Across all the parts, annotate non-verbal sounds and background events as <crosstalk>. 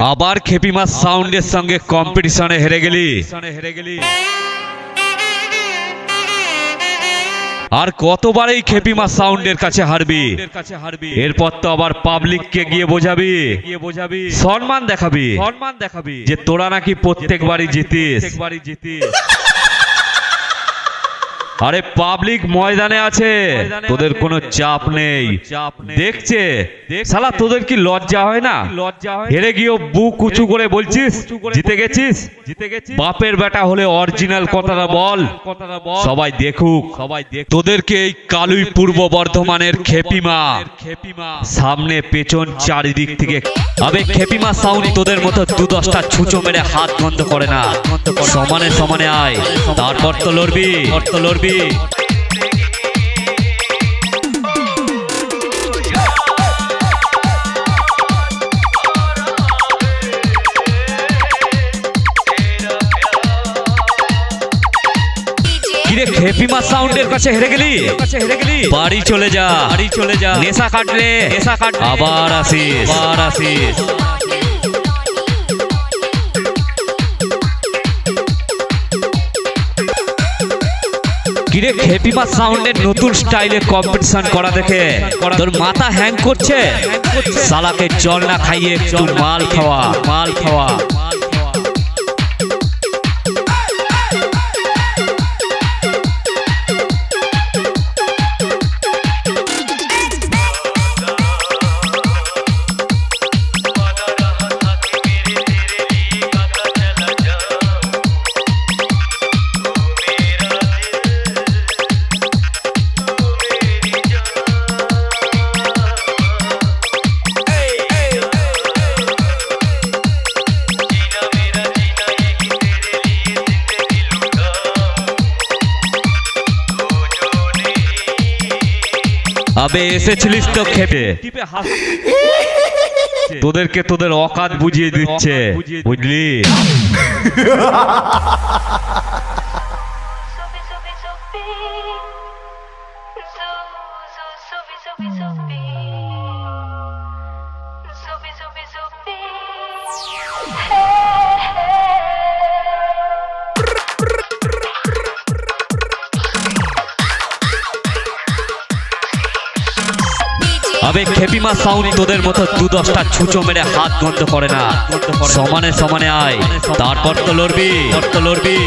আবার খেপি মাছ সাউন্ডের সঙ্গে কম্পিটিশনে হেরে গেলি। হেরে গেলি। আর কতবার এই খেপি মাছ সাউন্ডের কাছে হারবি? এরপর তো আবার পাবলিককে গিয়ে বোঝাবি। গিয়ে বোঝাবি। সম্মান দেখাবি। সম্মান দেখাবি। যে তোরা নাকি প্রত্যেকবারই জিতিস। জিতিস। আরে পাবলিক ময়দানে আছে। তোদের কোনো চাপ নেই। দেখছে? শালা তোদের কি লজ্জা হয় না? লজ্জা হয়? হেরে গিয়েও বুক উঁচু করে বলছিস? জিতে গেছিস? জিতে গেছিস? বাপের বেটা হলে অরিজিনাল কথাটা বল। কথাটা বল। সবাই দেখুক। সবাই দেখ তোদেরকে এই কালুই পূর্ব বর্ধমানের খেপিমা খেপিমা সামনে পেছন চারিদিক থেকে। আবে খেপিমা সাউন্ড তোদের মতো দু দশটা ছুঁচো মেরে হাত বন্ধ করে না। সমানে সমানে আয়। তারপর তো লড়বি। তো লড়বি। কিরে খেপিমা সাউন্ডের কাছে হেরে গেলি? হেরে গেলি বাড়ি চলে যা। বাড়ি চলে যা। নেশা কাটলে। নেশা কাট আবার আসিস। আবার আসিস। কিরে খেপিমা সাউন্ডের নতুন স্টাইলে কম্পিটিশন করা দেখে। তোর মাথা হ্যাং করছে। সালাকে জল না খাইয়ে একটু মাল খাওয়া মাল খাওয়া। আবে এসেছিলিস তো খেপে। <laughs> তোদেরকে তোদের অকাত বুঝিয়ে দিচ্ছে। বুঝলি? <laughs> আবে খেপিমা সাউনি তোদের মতো দু দশটা ছুঁচো মেরে হাত গন্ধ করে না। সমানে সমানে আয়। তারপর তো লড়বি তো লড়বি।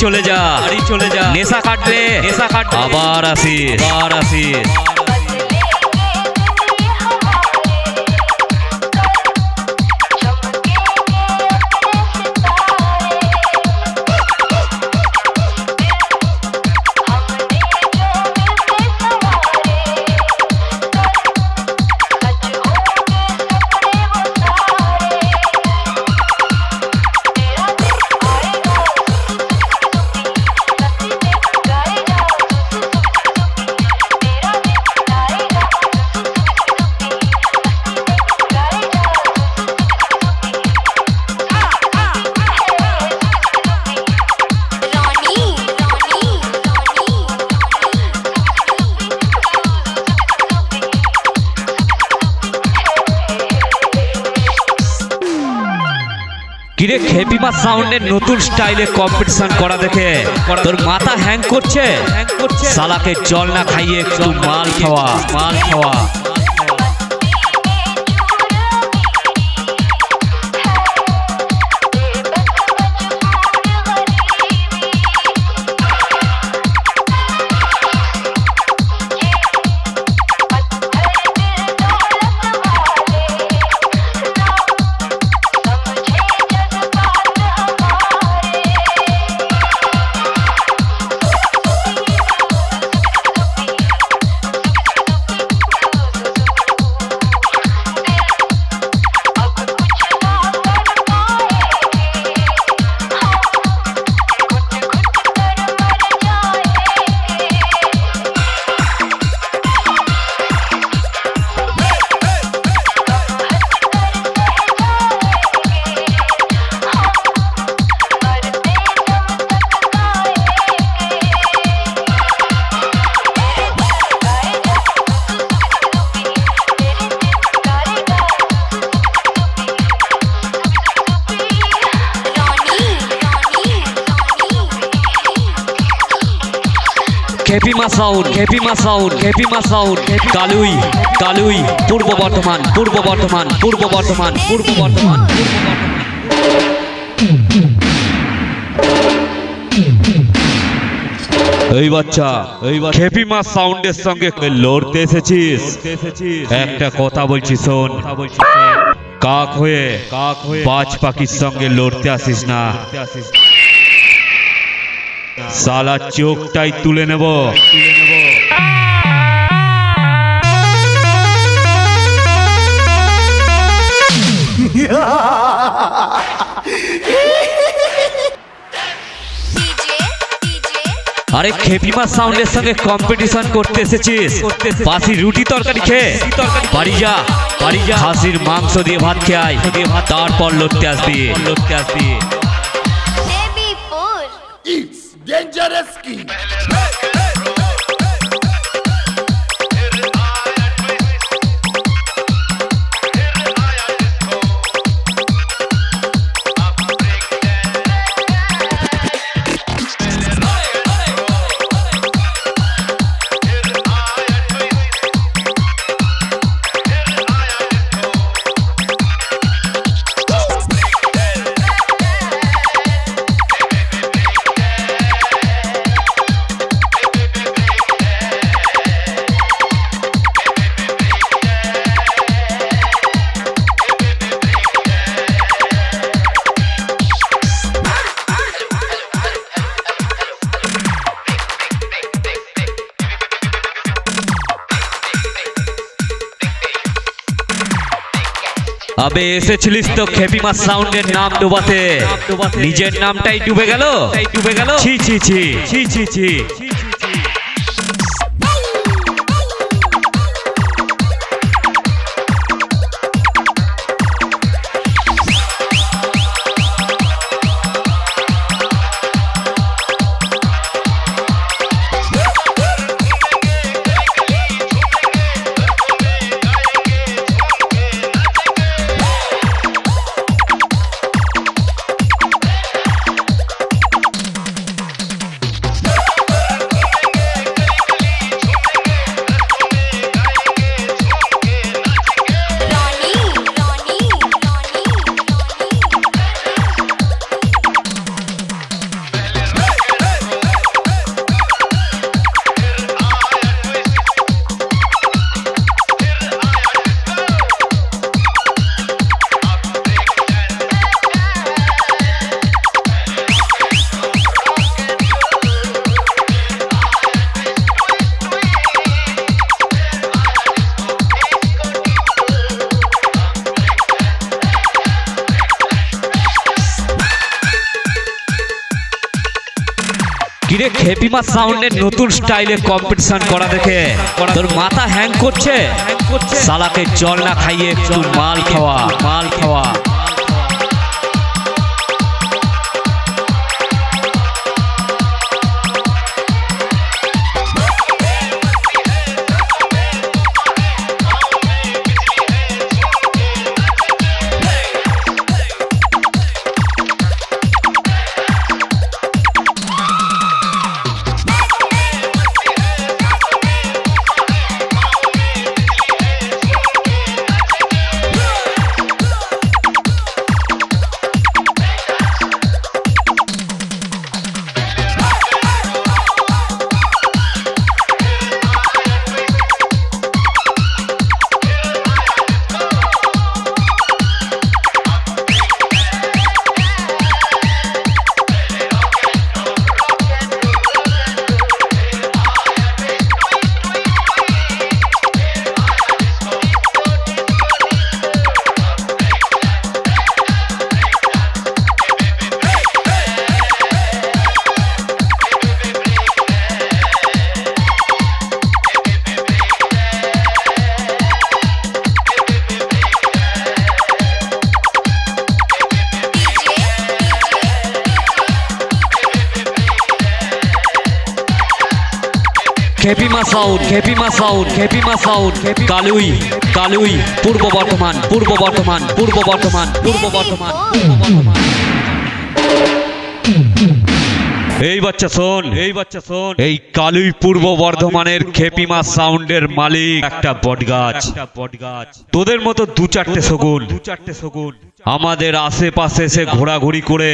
চলে যা। চলে যা। নেশা কাটলে নেশা কাট আবার আসিস। আবার আসিস। কিরে খেপিমা সাউন্ডের নতুন স্টাইলে কম্পিটিশন করা দেখে? তোর মাথা হ্যাং করছে? সালাকে জল না খাইয়ে একটু মাল খাওয়া মাল খাওয়া। Sound Khepima sound Khepima sound Kalui Kalui Purba Bardhaman Purba Bardhaman পূর্ব বর্ধমান পূর্ব বর্ধমান এই বাচ্চা এই খেপিমা সাউন্ডের সঙ্গে লড়তে এসেছিস? একটা কথা বলছি শোন। কাক হয়ে কাক হয়ে। বাজ পাখির সঙ্গে লড়তে আসিস না। সালা চোখটাই তুলে নেব। আরে খেপিমা সাউন্ডের সঙ্গে কম্পিটিশন করতে এসেছিস। বাসি রুটি তরকারি খেয়ে। বাড়ি যা বাড়ি যা। হাসির মাংস দিয়ে ভাত খেয়ে আয় তারপর লড়তে আসবি। লড়তে আসবি dangerous king. আবে এসেছিলিস তো খেপিমা সাউন্ডের নাম ডুবাতে? নিজের নামটাই ডুবে গেল? ডুবে গেল। ছি ছি ছি ছি ছি ছি। খেপিমা সাউন্ডের নতুন স্টাইলে কম্পিটিশন করা দেখে। তোর মাথা হ্যাং করছে। সালাকে জল না খাইয়ে একটু মাল খাওয়া মাল খাওয়া। Khepima sound Khepima sound Khepima sound Kalui Kalui Purba Bardhaman Purba Bardhaman পূর্ব বর্ধমান পূর্ব বর্ধমান পূর্ব বর্ধমান। এই বাচ্চা শোন এই বাচ্চা শোন। এই কালুই পূর্ব বর্ধমানের খেপিমা সাউন্ডের মালিক একটা বটগাছ। একটা বটগাছ। তোদের মতো দু চারটে শগুন। দু চারটে শগুন। আমাদের আশেপাশে এসে ঘোরাঘুরি করে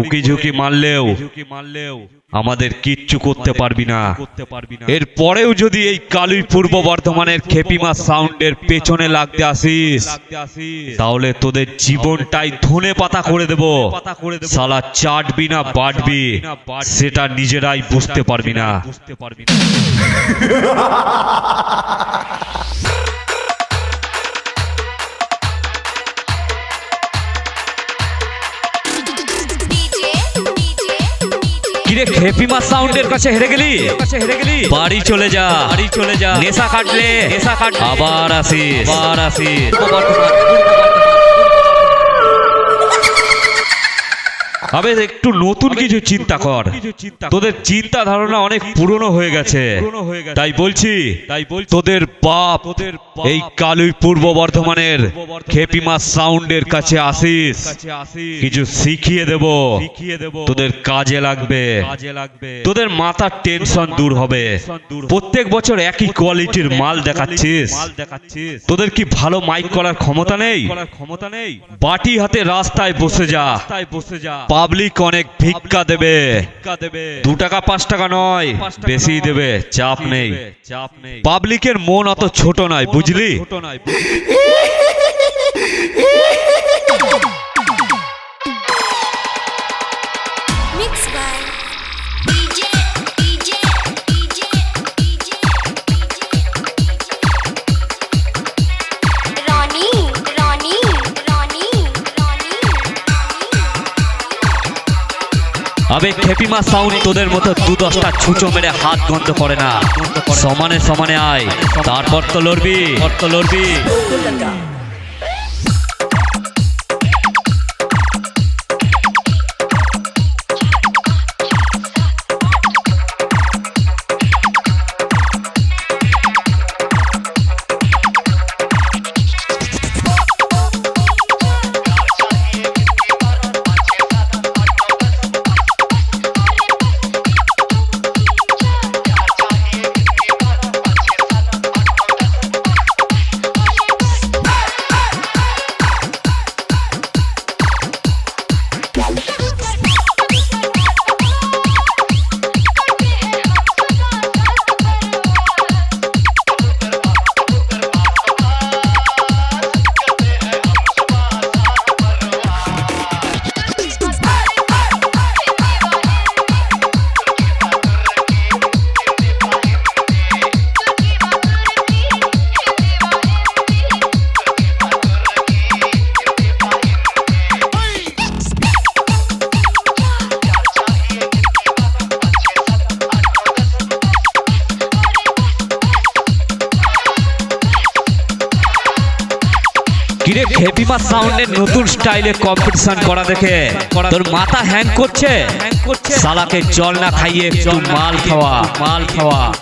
উকি ঝুঁকি মারলেও ঝুঁকি মারলেও আমাদের কিচ্ছু করতে পারবি না। করতে পারবি না। এর পরেও যদি এই কালুই পূর্ব বর্ধমানের খেপিমা সাউন্ডের পেছনে লাগতে আসিস তাহলে তোদের জীবনটাই ধনে পাতা করে দেব। সালা চাটবি না বাটবি সেটা নিজেরাই বুঝতে পারবি না। বুঝতে পারবি না। <laughs> কিরে খেপিমা সাউন্ডের কাছে হেরে গেলি? হেরে গেলি বাড়ি চলে যা। বাড়ি চলে যা নেশা কাটলে নেশা কাট আবার আসিস। আবার আসিস। আবে একটু নতুন কিছু চিন্তা কর। তোদের চিন্তা ধারণা অনেক পুরনো হয়ে গেছে। তাই বলছি তাই তোদের বাপ তোদের এই কালুই পূর্ব বর্ধমানের খেপিমা সাউন্ডের কাছে আসিস। কিছু শিখিয়ে দেব। তোদের কাজে লাগবে। তোদের মাথার টেনশন দূর হবে। প্রত্যেক বছর একই কোয়ালিটির মাল দেখাচ্ছিস। তোদের কি ভালো মাইক করার ক্ষমতা নেই? ক্ষমতা নেই? বাটি হাতে রাস্তায় বসে যা। রাস্তায় বসে যা। পাবলিক অনেক ভিক্ষা দেবে। দু টাকা পাঁচ টাকা নয়। বেশি দেবে চাপ নেই। চাপ নেই। পাবলিকের মন অত ছোট নয় বুঝলি? আবে খেপিমা সাউন্ড তোদের মতো দু দশটা ছুঁচো মেরে হাত গন্ধ করে না। সমানে সমানে আয়, তারপর তো লড়বি তো লড়বি। সাউন্ড সাউন্ডের নতুন স্টাইলে কম্পিটিশন করা দেখে। তোর মাথা হ্যাং করছে? সালাকে জল না খাইয়ে একটু মাল খাওয়া। মাল খাওয়া।